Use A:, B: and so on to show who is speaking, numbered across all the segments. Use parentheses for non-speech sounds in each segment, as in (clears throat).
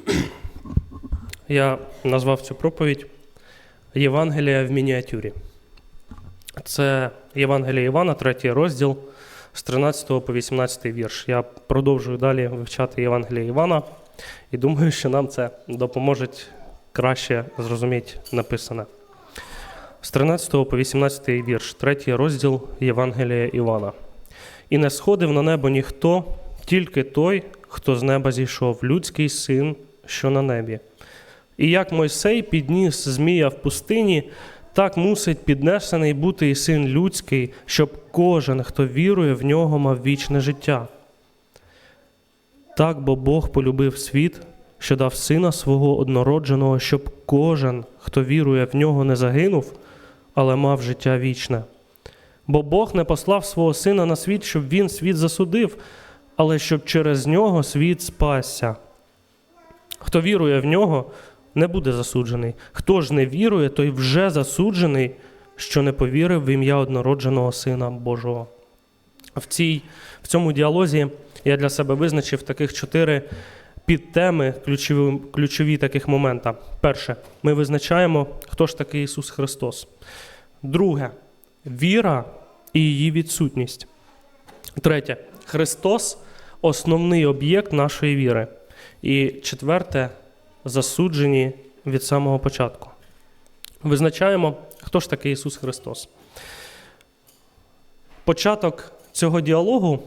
A: (clears throat) Я назвав цю проповідь Євангелія в мініатюрі. Це Євангелія Івана, третій розділ з 13 по 18 вірш. Я продовжую далі вивчати Євангелія Івана і думаю, що нам це допоможе краще зрозуміти написане. З 13 по 18 вірш, третій розділ Євангелія Івана. І не сходив на небо ніхто, тільки той, хто з неба зійшов, людський син, що на небі. І як Мойсей підніс Змія в пустині, так мусить піднесений бути і син людський, щоб кожен, хто вірує в нього, мав вічне життя. Так бо Бог полюбив світ, що дав сина свого однородженого, щоб кожен, хто вірує в нього, не загинув, але мав життя вічне. Бо Бог не послав свого сина на світ, щоб він світ засудив, але щоб через нього світ спасся. Хто вірує в нього, не буде засуджений. Хто ж не вірує, той вже засуджений, що не повірив в ім'я однородженого Сина Божого. В, цій, в цьому діалозі я для себе визначив таких чотири підтеми, ключові, ключові таких момента. Перше, ми визначаємо, хто ж такий Ісус Христос. Друге віра і її відсутність. Третє Христос основний об'єкт нашої віри. І четверте засуджені від самого початку. Визначаємо, хто ж такий Ісус Христос. Початок цього діалогу,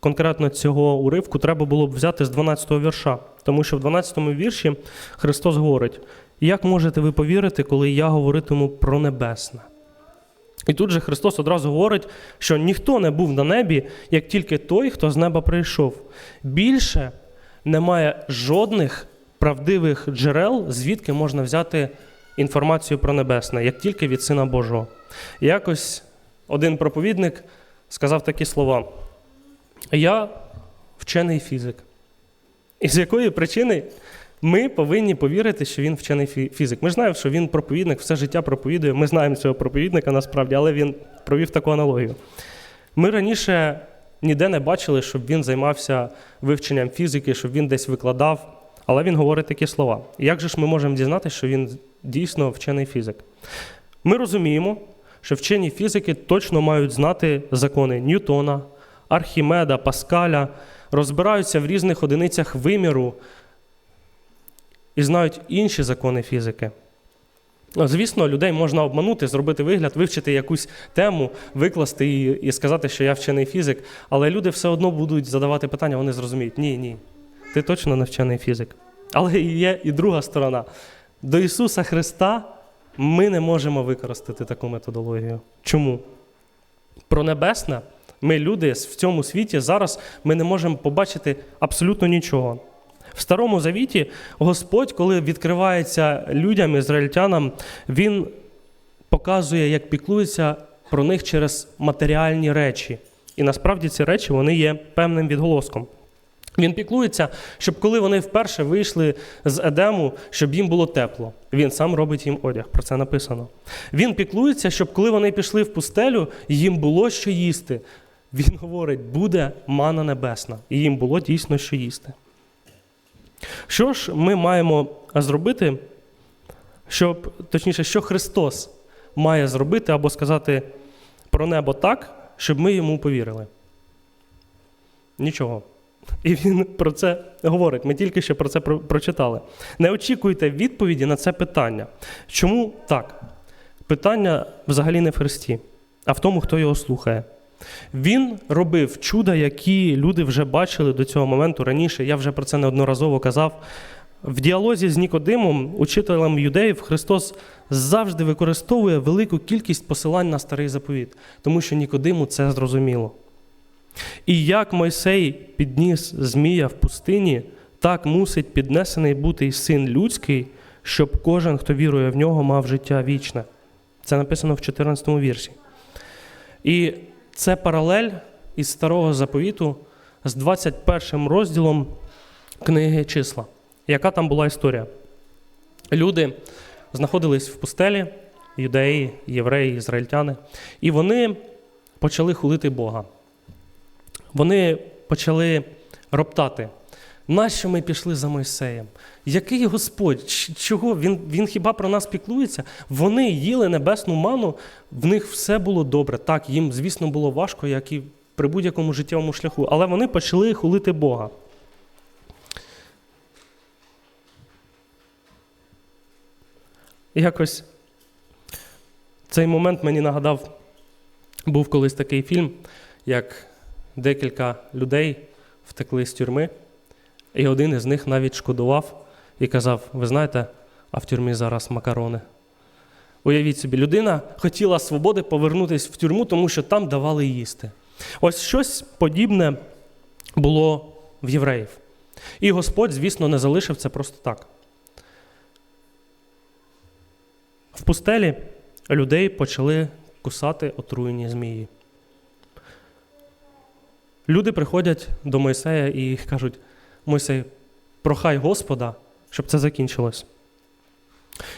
A: конкретно цього уривку, треба було б взяти з 12 го вірша, тому що в 12 му вірші Христос говорить: як можете ви повірити, коли я говоритиму про небесне? І тут же Христос одразу говорить, що ніхто не був на небі, як тільки той, хто з неба прийшов. Більше немає жодних правдивих джерел, звідки можна взяти інформацію про небесне, як тільки від Сина Божого. Якось один проповідник сказав такі слова: Я вчений фізик. І з якої причини ми повинні повірити, що він вчений фізик. Ми знаємо, що він проповідник, все життя проповідує. Ми знаємо цього проповідника насправді, але він провів таку аналогію. Ми раніше ніде не бачили, щоб він займався вивченням фізики, щоб він десь викладав. Але він говорить такі слова. Як же ж ми можемо дізнатися, що він дійсно вчений фізик? Ми розуміємо, що вчені фізики точно мають знати закони Ньютона, Архімеда, Паскаля, розбираються в різних одиницях виміру і знають інші закони фізики. Звісно, людей можна обманути, зробити вигляд, вивчити якусь тему, викласти і, і сказати, що я вчений фізик, але люди все одно будуть задавати питання, вони зрозуміють, ні, ні, ти точно навчений фізик. Але є і друга сторона. До Ісуса Христа ми не можемо використати таку методологію. Чому? Про небесне ми, люди, в цьому світі зараз ми не можемо побачити абсолютно нічого. В Старому Завіті Господь, коли відкривається людям, ізраїльтянам, Він показує, як піклується про них через матеріальні речі. І насправді ці речі вони є певним відголоском. Він піклується, щоб коли вони вперше вийшли з Едему, щоб їм було тепло. Він сам робить їм одяг, про це написано. Він піклується, щоб коли вони пішли в пустелю, їм було що їсти. Він говорить, буде мана небесна, і їм було дійсно що їсти. Що ж ми маємо зробити, щоб, точніше, що Христос має зробити або сказати про небо так, щоб ми йому повірили? Нічого. І він про це говорить. Ми тільки що про це прочитали. Не очікуйте відповіді на це питання. Чому так? Питання взагалі не в Христі, а в тому, хто його слухає. Він робив чуда, які люди вже бачили до цього моменту раніше. Я вже про це неодноразово казав. В діалозі з Нікодимом, учителем юдеїв, Христос завжди використовує велику кількість посилань на старий заповіт, тому що Нікодиму це зрозуміло. І як Мойсей підніс Змія в пустині, так мусить піднесений бути і син людський, щоб кожен, хто вірує в нього, мав життя вічне. Це написано в 14 вірші. І це паралель із старого заповіту з 21 розділом книги числа. Яка там була історія? Люди знаходились в пустелі, юдеї, євреї, ізраїльтяни, і вони почали хулити Бога вони почали роптати Нащо ми пішли за Мойсеєм? Який Господь? Чого? Він, він хіба про нас піклується? Вони їли небесну ману, в них все було добре. Так, їм, звісно, було важко, як і при будь-якому життєвому шляху, але вони почали хулити Бога. Якось цей момент мені нагадав, був колись такий фільм, як декілька людей втекли з тюрми, і один із них навіть шкодував і казав: Ви знаєте, а в тюрмі зараз макарони. Уявіть собі, людина хотіла свободи повернутися в тюрму, тому що там давали їсти. Ось щось подібне було в євреїв. І Господь, звісно, не залишив це просто так. В пустелі людей почали кусати отруєні змії. Люди приходять до Мойсея і кажуть: Мойсей, прохай Господа, щоб це закінчилось.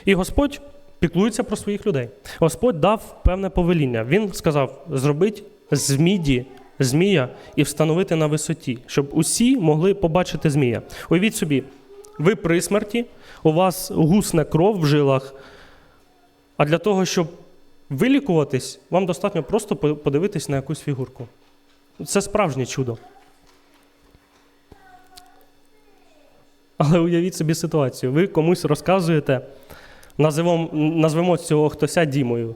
A: І Господь піклується про своїх людей. Господь дав певне повеління. Він сказав: зробить з міді змія і встановити на висоті, щоб усі могли побачити змія. Уявіть собі, ви при смерті, у вас гусне кров в жилах, а для того, щоб вилікуватись, вам достатньо просто подивитись на якусь фігурку. Це справжнє чудо. Але уявіть собі ситуацію. Ви комусь розказуєте, називемо, назвемо цього хтося Дімою.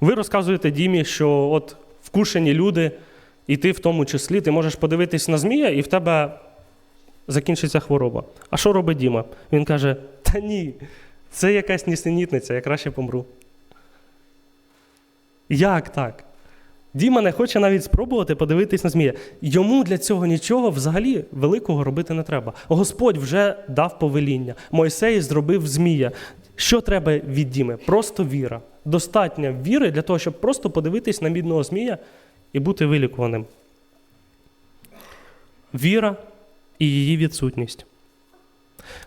A: Ви розказуєте Дімі, що от вкушені люди, і ти в тому числі, ти можеш подивитись на змія, і в тебе закінчиться хвороба. А що робить Діма? Він каже: Та ні, це якась нісенітниця, я краще помру. Як так? Діма не хоче навіть спробувати подивитись на змія. Йому для цього нічого взагалі великого робити не треба. Господь вже дав повеління. Мойсей зробив змія. Що треба від Діми? Просто віра. Достатньо віри для того, щоб просто подивитись на мідного змія і бути вилікуваним. Віра і її відсутність.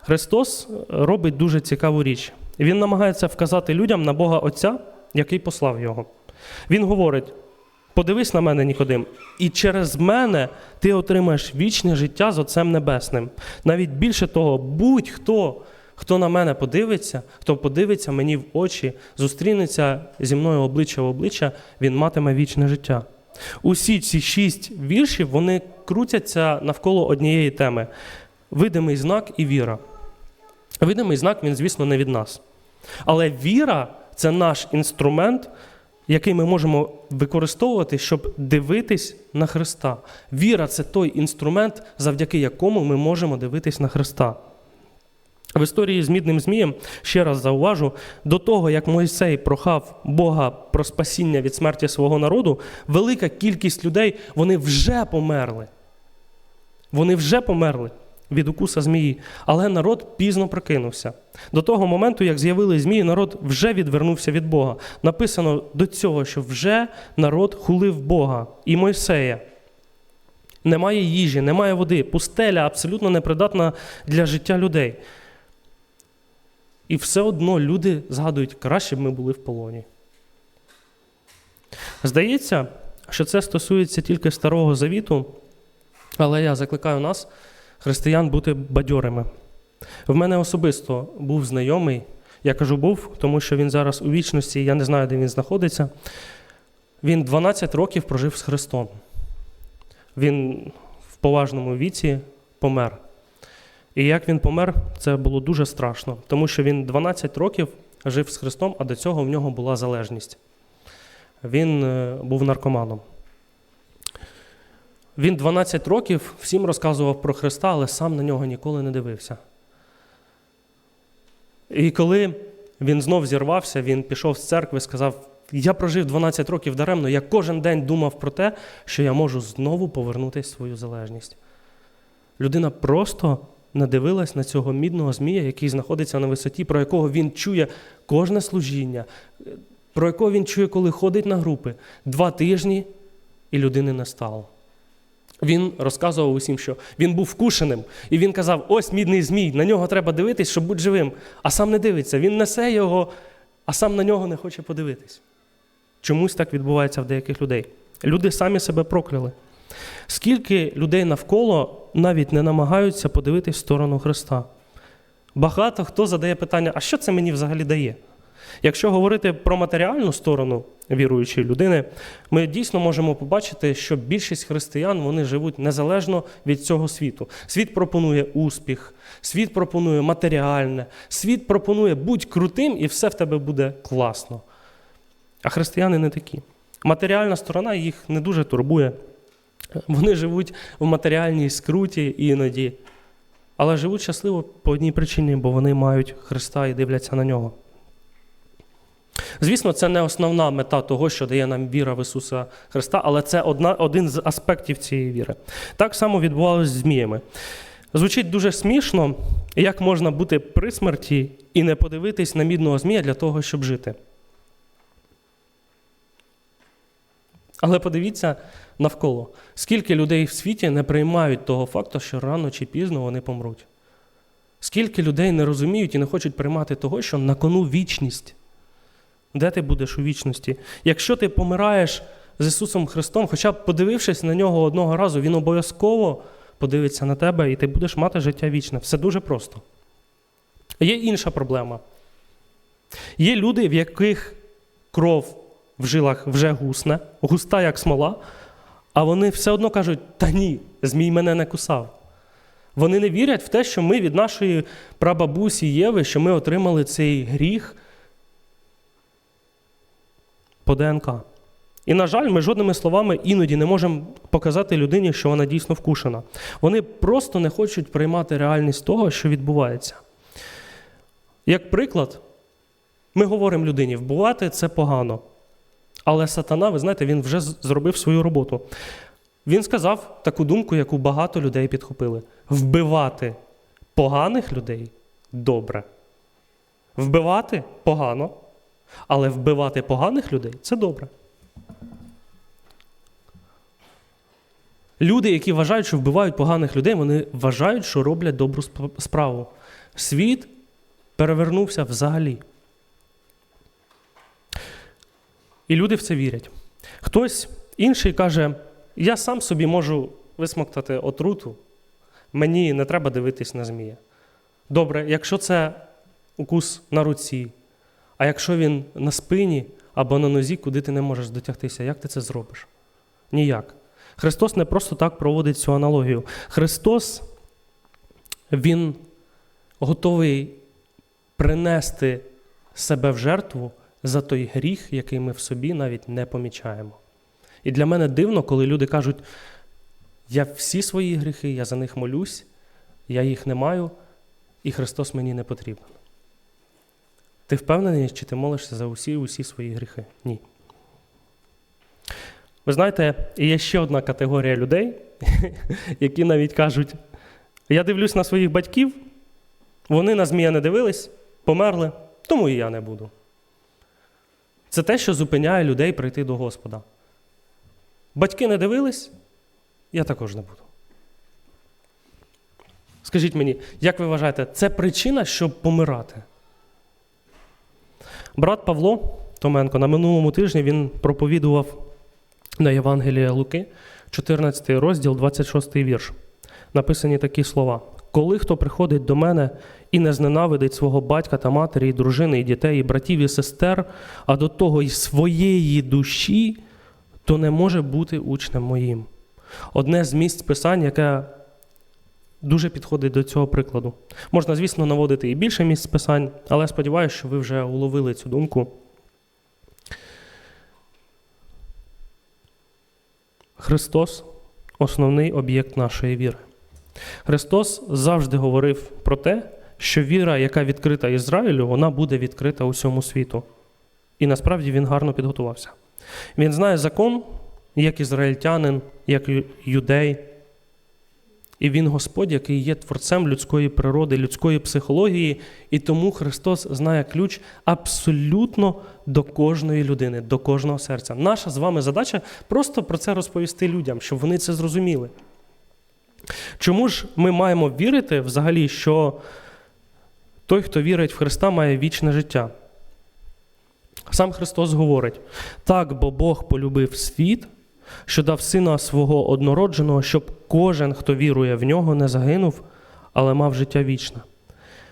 A: Христос робить дуже цікаву річ. Він намагається вказати людям на Бога Отця, який послав його. Він говорить: подивись на мене, Нікодим, і через мене ти отримаєш вічне життя з Отцем Небесним. Навіть більше того, будь-хто, хто на мене подивиться, хто подивиться мені в очі, зустрінеться зі мною обличчя в обличчя, він матиме вічне життя. Усі ці шість віршів вони крутяться навколо однієї теми: видимий знак і віра. Видимий знак, він, звісно, не від нас. Але віра це наш інструмент, який ми можемо використовувати, щоб дивитись на Христа. Віра це той інструмент, завдяки якому ми можемо дивитись на Христа. В історії з мідним Змієм ще раз зауважу, до того, як Мойсей прохав Бога про спасіння від смерті свого народу, велика кількість людей вони вже померли. Вони вже померли від укуса змії, але народ пізно прокинувся. До того моменту, як з'явили змії, народ вже відвернувся від Бога. Написано до цього, що вже народ хулив Бога і Мойсея. Немає їжі, немає води, пустеля абсолютно непридатна для життя людей. І все одно люди згадують, краще б ми були в полоні. Здається, що це стосується тільки Старого Завіту, але я закликаю нас, християн, бути бадьорими. В мене особисто був знайомий, я кажу був, тому що він зараз у вічності, я не знаю, де він знаходиться. Він 12 років прожив з Христом. Він в поважному віці помер. І як він помер, це було дуже страшно, тому що він 12 років жив з Христом, а до цього в нього була залежність. Він е, був наркоманом. Він 12 років всім розказував про Христа, але сам на нього ніколи не дивився. І коли він знов зірвався, він пішов з церкви і сказав: Я прожив 12 років даремно, я кожен день думав про те, що я можу знову повернутися в свою залежність. Людина просто не дивилась на цього мідного змія, який знаходиться на висоті, про якого він чує кожне служіння, про якого він чує, коли ходить на групи. Два тижні і людини не стало. Він розказував усім, що він був вкушеним, і він казав: ось мідний змій, на нього треба дивитись, щоб бути живим. А сам не дивиться. Він несе його, а сам на нього не хоче подивитись. Чомусь так відбувається в деяких людей. Люди самі себе прокляли. Скільки людей навколо навіть не намагаються подивитись в сторону Христа? Багато хто задає питання, а що це мені взагалі дає? Якщо говорити про матеріальну сторону віруючої людини, ми дійсно можемо побачити, що більшість християн вони живуть незалежно від цього світу. Світ пропонує успіх, світ пропонує матеріальне, світ пропонує будь крутим, і все в тебе буде класно. А християни не такі. Матеріальна сторона їх не дуже турбує. Вони живуть в матеріальній скруті іноді, але живуть щасливо по одній причині, бо вони мають Христа і дивляться на нього. Звісно, це не основна мета того, що дає нам віра в Ісуса Христа, але це одна, один з аспектів цієї віри. Так само відбувалося з зміями. Звучить дуже смішно, як можна бути при смерті і не подивитись на мідного змія для того, щоб жити. Але подивіться навколо, скільки людей в світі не приймають того факту, що рано чи пізно вони помруть. Скільки людей не розуміють і не хочуть приймати того, що на кону вічність. Де ти будеш у вічності? Якщо ти помираєш з Ісусом Христом, хоча б подивившись на нього одного разу, Він обов'язково подивиться на тебе, і ти будеш мати життя вічне. Все дуже просто. Є інша проблема. Є люди, в яких кров в жилах вже гусне, густа, як смола, а вони все одно кажуть: та ні, змій мене не кусав. Вони не вірять в те, що ми від нашої прабабусі Єви, що ми отримали цей гріх по ДНК. І, на жаль, ми жодними словами іноді не можемо показати людині, що вона дійсно вкушена. Вони просто не хочуть приймати реальність того, що відбувається. Як приклад, ми говоримо людині, вбивати це погано. Але сатана, ви знаєте, він вже зробив свою роботу. Він сказав таку думку, яку багато людей підхопили: вбивати поганих людей добре. Вбивати погано, але вбивати поганих людей це добре. Люди, які вважають, що вбивають поганих людей, вони вважають, що роблять добру справу. Світ перевернувся взагалі. І люди в це вірять. Хтось інший каже: я сам собі можу висмоктати отруту, мені не треба дивитись на змія. Добре, якщо це укус на руці, а якщо він на спині або на нозі, куди ти не можеш дотягтися, як ти це зробиш? Ніяк. Христос не просто так проводить цю аналогію. Христос, Він готовий принести себе в жертву за той гріх, який ми в собі навіть не помічаємо. І для мене дивно, коли люди кажуть, я всі свої гріхи, я за них молюсь, я їх не маю, і Христос мені не потрібен. Ти впевнений, чи ти молишся за усі усі свої гріхи? Ні. Ви знаєте, є ще одна категорія людей, (laughs) які навіть кажуть: я дивлюсь на своїх батьків, вони на змія не дивились, померли, тому і я не буду. Це те, що зупиняє людей прийти до Господа. Батьки не дивились, я також не буду. Скажіть мені, як ви вважаєте, це причина, щоб помирати? Брат Павло Томенко на минулому тижні він проповідував на Євангелія Луки, 14 розділ, 26 вірш. Написані такі слова: Коли хто приходить до мене і не зненавидить свого батька та матері, і дружини, і дітей, і братів, і сестер, а до того й своєї душі, то не може бути учнем моїм. Одне з місць писань, яке дуже підходить до цього прикладу. Можна, звісно, наводити і більше місць писань, але сподіваюся, що ви вже уловили цю думку. Христос основний об'єкт нашої віри. Христос завжди говорив про те, що віра, яка відкрита Ізраїлю, вона буде відкрита усьому світу. І насправді він гарно підготувався. Він знає закон, як ізраїльтянин, як юдей. І він Господь, який є творцем людської природи, людської психології, і тому Христос знає ключ абсолютно до кожної людини, до кожного серця. Наша з вами задача просто про це розповісти людям, щоб вони це зрозуміли. Чому ж ми маємо вірити взагалі, що той, хто вірить в Христа, має вічне життя? Сам Христос говорить: так, бо Бог полюбив світ, що дав сина свого однородженого, щоб кожен, хто вірує в нього, не загинув, але мав життя вічне.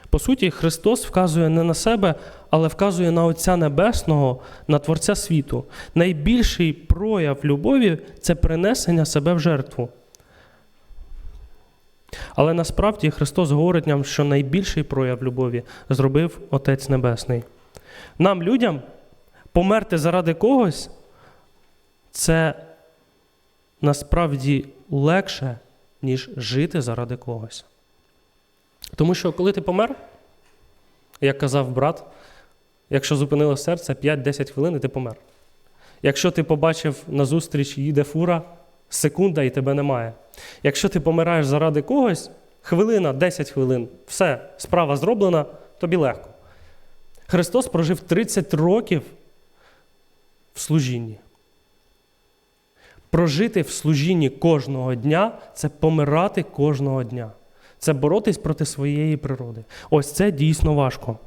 A: По суті, Христос вказує не на себе, але вказує на Отця Небесного, на Творця світу. Найбільший прояв любові це принесення себе в жертву. Але насправді Христос говорить нам, що найбільший прояв любові зробив Отець Небесний. Нам, людям, померти заради когось це насправді легше, ніж жити заради когось. Тому що коли ти помер, як казав брат, якщо зупинило серце 5-10 хвилин, і ти помер. Якщо ти побачив назустріч їде фура, секунда і тебе немає. Якщо ти помираєш заради когось, хвилина, 10 хвилин, все, справа зроблена, тобі легко. Христос прожив 30 років в служінні. Прожити в служінні кожного дня це помирати кожного дня. Це боротись проти своєї природи. Ось це дійсно важко.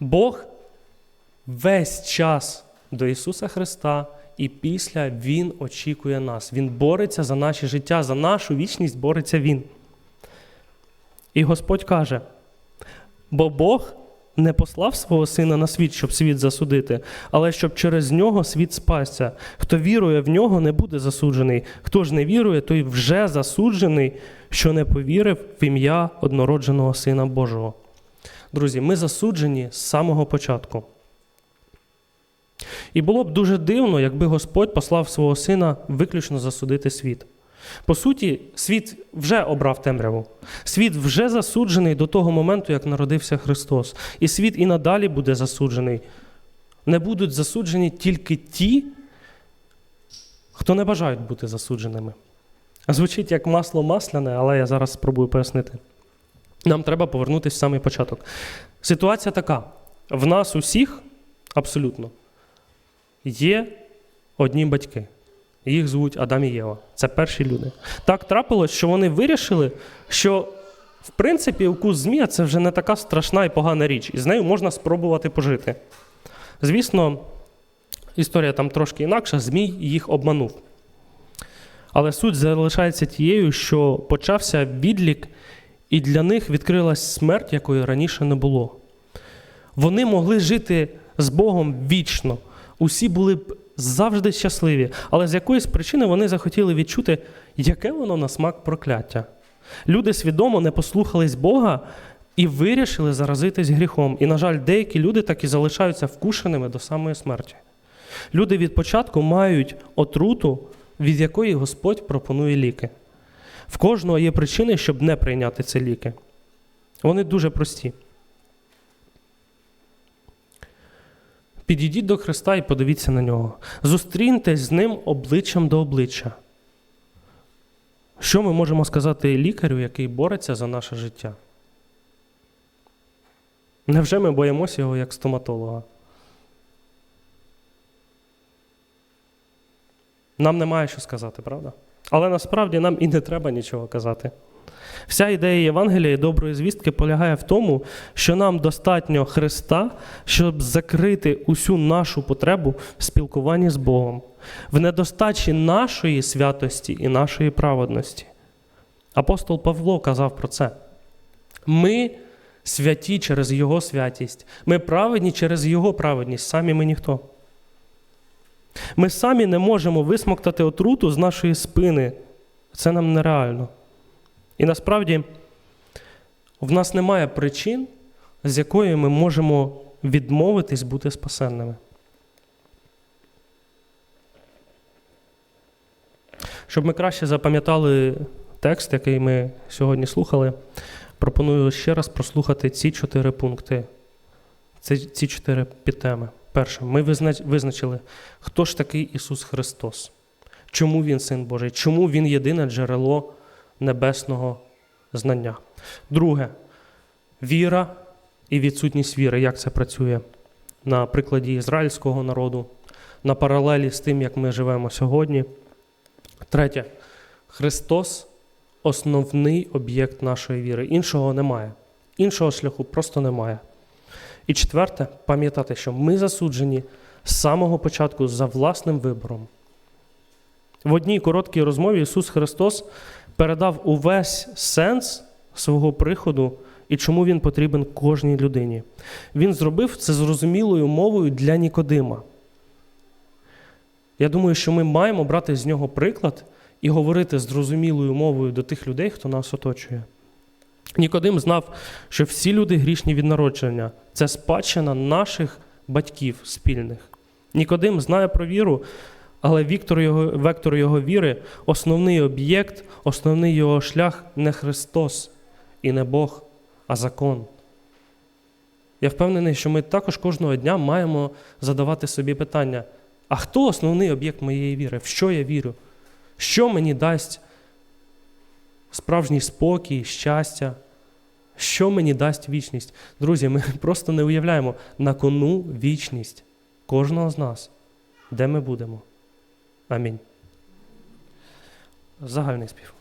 A: Бог весь час до Ісуса Христа і після Він очікує нас. Він бореться за наше життя, за нашу вічність бореться Він. І Господь каже: бо Бог не послав свого сина на світ, щоб світ засудити, але щоб через нього світ спасся. Хто вірує в нього, не буде засуджений. Хто ж не вірує, той вже засуджений, що не повірив в ім'я однородженого Сина Божого. Друзі, ми засуджені з самого початку. І було б дуже дивно, якби Господь послав свого сина виключно засудити світ. По суті, світ вже обрав темряву. Світ вже засуджений до того моменту, як народився Христос. І світ і надалі буде засуджений. Не будуть засуджені тільки ті, хто не бажають бути засудженими. Звучить як масло масляне, але я зараз спробую пояснити. Нам треба повернутися в самий початок. Ситуація така: в нас усіх абсолютно є одні батьки. Їх звуть Адам і Єва. Це перші люди. Так трапилось, що вони вирішили, що в принципі укус змія це вже не така страшна і погана річ, і з нею можна спробувати пожити. Звісно, історія там трошки інакша, Змій їх обманув. Але суть залишається тією, що почався відлік, і для них відкрилась смерть, якої раніше не було. Вони могли жити з Богом вічно. Усі були б завжди щасливі, але з якоїсь причини вони захотіли відчути, яке воно на смак прокляття. Люди свідомо не послухались Бога і вирішили заразитись гріхом. І, на жаль, деякі люди так і залишаються вкушеними до самої смерті. Люди від початку мають отруту, від якої Господь пропонує ліки. В кожного є причини, щоб не прийняти ці ліки. Вони дуже прості. Підійдіть до Христа і подивіться на нього. Зустріньтесь з ним обличчям до обличчя. Що ми можемо сказати лікарю, який бореться за наше життя? Невже ми боїмося його як стоматолога? Нам немає що сказати, правда? Але насправді нам і не треба нічого казати. Вся ідея Євангелія і доброї звістки полягає в тому, що нам достатньо Христа, щоб закрити усю нашу потребу в спілкуванні з Богом, в недостачі нашої святості і нашої праведності. Апостол Павло казав про це. Ми святі через Його святість, ми праведні через Його праведність, самі ми ніхто. Ми самі не можемо висмоктати отруту з нашої спини. Це нам нереально. І насправді в нас немає причин, з якої ми можемо відмовитись бути спасенними. Щоб ми краще запам'ятали текст, який ми сьогодні слухали, пропоную ще раз прослухати ці чотири пункти, ці, ці чотири підтеми. Перше, ми визначили, хто ж такий Ісус Христос, чому Він Син Божий, чому Він єдине джерело небесного знання. Друге, віра і відсутність віри. Як це працює на прикладі ізраїльського народу, на паралелі з тим, як ми живемо сьогодні. Третє, Христос основний об'єкт нашої віри. Іншого немає. Іншого шляху просто немає. І четверте, пам'ятати, що ми засуджені з самого початку за власним вибором. В одній короткій розмові Ісус Христос передав увесь сенс свого приходу і чому він потрібен кожній людині. Він зробив це зрозумілою мовою для Нікодима. Я думаю, що ми маємо брати з нього приклад і говорити зрозумілою мовою до тих людей, хто нас оточує. Нікодим знав, що всі люди грішні від народження. Це спадщина наших батьків спільних. Нікодим знає про віру, але віктор його, вектор його віри, основний об'єкт, основний його шлях не Христос і не Бог, а закон. Я впевнений, що ми також кожного дня маємо задавати собі питання: а хто основний об'єкт моєї віри? В що я вірю? Що мені дасть справжній спокій, щастя? Що мені дасть вічність? Друзі, ми (laughs) просто не уявляємо на кону вічність кожного з нас, де ми будемо. Амінь. Загальний спів.